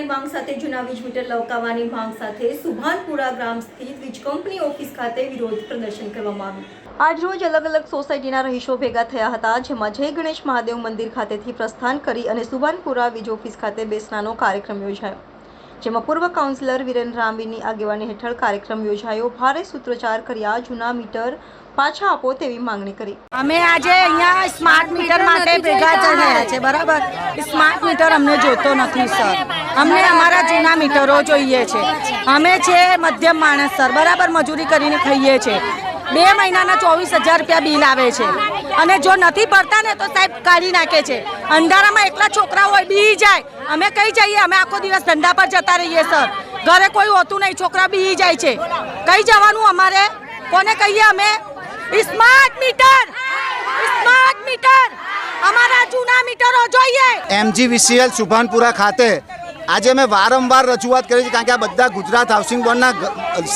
વીજ મીટર લવકાવવાની માંગ સાથે સુભાનપુરા ગ્રામ સ્થિત વીજ કંપની ઓફિસ ખાતે વિરોધ પ્રદર્શન કરવામાં આવ્યું. આજરોજ અલગ અલગ સોસાયટીના રહીશો ભેગા થયા હતા, જેમાં જય ગણેશ મહાદેવ મંદિર ખાતેથી પ્રસ્થાન કરી અને સુભાનપુરા વીજ ઓફિસ ખાતે બેસનાનો કાર્યક્રમ યોજાયો. જેમાં પૂર્વ કાઉન્સિલર વિરેન રામવીની આગેવાની હેઠળ કાર્યક્રમ યોજાયો. ભારે સૂત્રોચ્ચાર કર્યા, જૂના મીટર પાછા આપો તેવી માંગણી કરી. અમે આજે અહીંયા સ્માર્ટ મીટર માટે ભેગા થયા છે, બરાબર? સ્માર્ટ મીટર અમને જોતો નથી, સર. અમને અમારા જૂના મીટરો જોઈએ છે. અમે છે મધ્યમ માણસ, સર. બરાબર? મજૂરી કરીને ખાઈએ છે. બે મહિનાના ચોવીસ હજાર રૂપિયા બિલ આવે છે. અને જો નથી ભરતા ને તો સાહેબ કાઢી નાખે છે. અંધારામાં એકલા છોકરાઓ હોય, બી જાય. અમે કઈ જઈએ? અમે આખો દિવસ ધંધા પર જતા રહીએ, સર. ઘરે કોઈ હોતું નહીં, છોકરા બી જાય છે. કઈ જવાનું અમારે? કોને કહીએ અમે? સ્માર્ટ મીટર સ્માર્ટ મીટર અમારા જૂના મીટરો જોઈએ. એમજીવીસીએલ સુભાનપુરા ખાતે આજે મેં વારંવાર રજૂઆત કરી છે, કારણ કે આ બધા ગુજરાત હાઉસિંગ બોર્ડના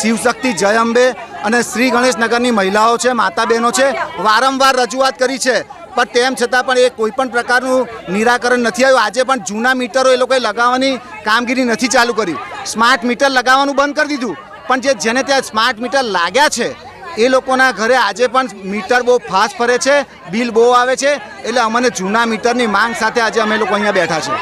શિવશક્તિ જય અંબે અને શ્રી ગણેશનગરની મહિલાઓ છે, માતા બહેનો છે, વારંવાર રજૂઆત કરી છે. પણ તેમ છતાં પણ એ કોઈ પણ પ્રકારનું નિરાકરણ નથી આવ્યું. આજે પણ જૂના મીટરો એ લોકોએ લગાવવાની કામગીરી નથી ચાલુ કરી. સ્માર્ટ મીટર લગાવવાનું બંધ કરી દીધું. પણ જે જેને ત્યાં સ્માર્ટ મીટર લાગ્યા છે, એ લોકોના ઘરે આજે પણ મીટર બહુ ફાસ્ટ ફરે છે, બિલ બહુ આવે છે. એટલે અમને જૂના મીટરની માંગ સાથે આજે અમે લોકો અહીંયા બેઠા છે